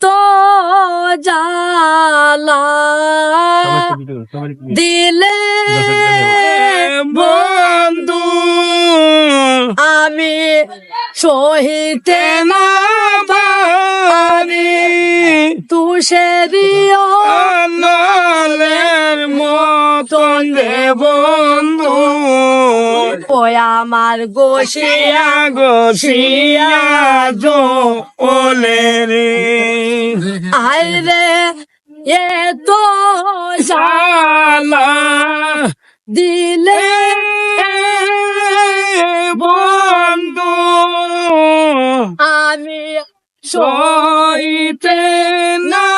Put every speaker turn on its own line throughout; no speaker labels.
তো জালা দিলে
বন্ধু
আমি সহিতে
না পারি।
তুষেরিও
নলের মতন বন্ধু।
আমার গোসিয়া
গসিয়া জো ওলে রে।
আয় রে, এ তো দিলে
বন্ধু।
আমি
সইতে না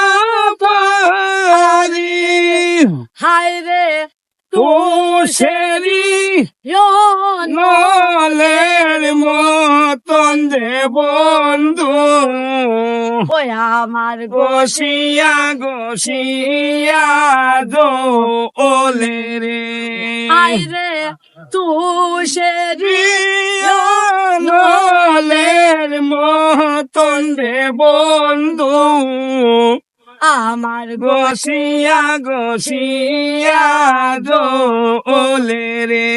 পারি।
হায় রে
তো
yon
নলের মতন যে বন্ধু
ওই আমার
গসিয়া গসিয়া দো ওলে রে
আয় রে তুষেরি
নলের মতন যে বন্ধু
আমার
গসিয়া গসিয়া ওলে রে।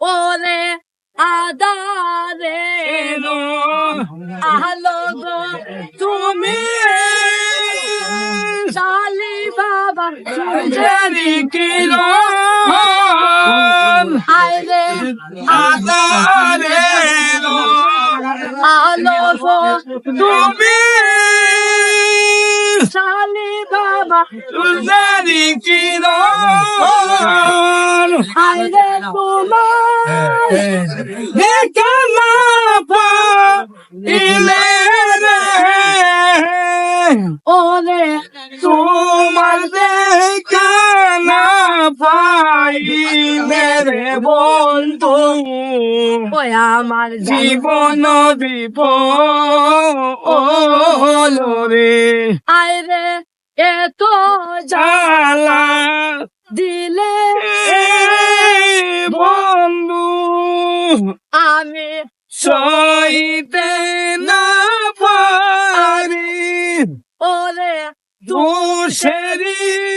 ওরে আদারে আলো গো তুমি শালি বাবা
জানি কিরণ।
আয় রে।
আদারে
আলো
তুমি
শালি বাবা
জানি কিরণ।
আয় রে তোমার
দেখা না পাইলে রে।
ওরে
তোমার দেখা না পাইলে রে বন্ধু
ওই আমার
জীবন দীপ রে।
আয় রে এত
জালা
দিলে
বন্ধু
আমি
সইতে না পারি।
ওরে
লের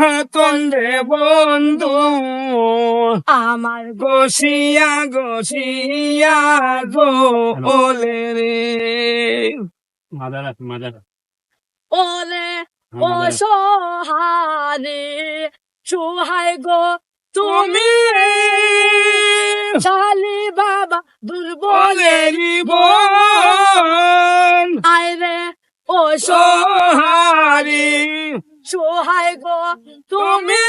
মতন বন্ধু।
আমার
গসিয়া গসিয়া গো ওলে রে।
ওরে ও সোহারে সোহাই গো তুমি। শালি বাবা দুর্বলে
বোন।
আয় রে ও
সোহারি
সোহাই গো তুমি
তুমি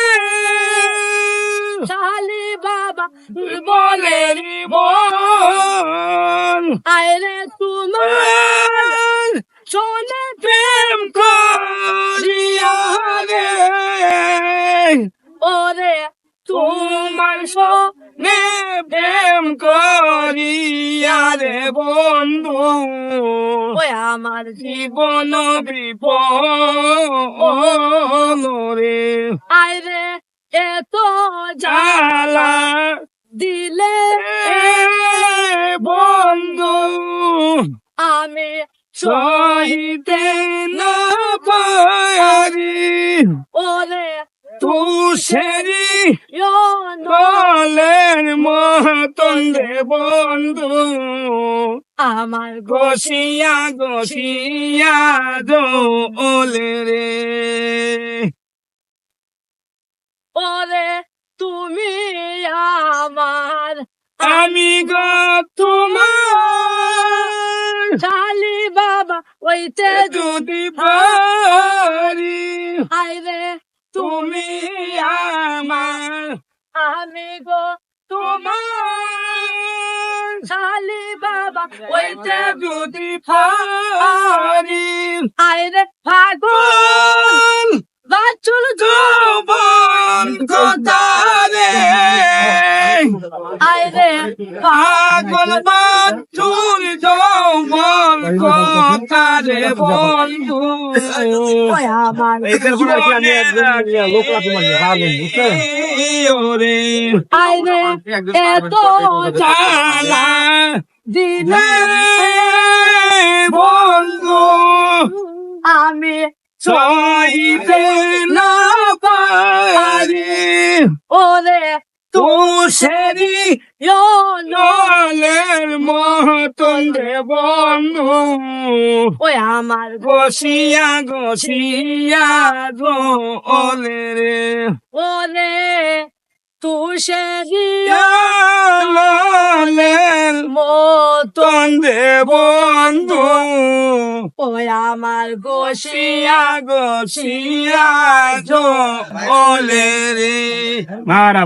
শালি বাবা বলে
বলেরি বোন
আয় রে তোমার, চলে
প্রেম করিয়া রে।
ওরে
তোমার সনে প্রেম করিয়া রে বন্ধু।
আমার
জীবন বিপদ রে।
আয় রে এত
জালা
দিলে
বন্ধু।
আমি
সহিতে
yon
বলের মতন রে বন্ধু
আমার
গসিয়া গসিয়া দো ওলে রে
ওরে তুমি আমার
আমি গো তোমার
শালি বাবা ওইতে
যদি পারি
আয় রে
তুমি আমার
আমি গো
তোমার।
শালি বাবা
ওইটা যদি ফারি
আয় রে ফাগুন
পাগল বাছুর যৌবন কোথারে বন্ধু।
ওই আমার
ওরে
আয় রে এত
জালা
দিনে
বন্ধু
আমি
সহিতে না পারি।
ওরে
তুষেরি জলের মতন রে বন্ধু।
ওই আমার
গসিয়া গসিয়া জলে রে।
ওরে তুষে
জলের
মতো
মতন রে বন্ধু।
ওই আমার গোসিয়া
গসিয়া গসিয়া জলে রে। মারা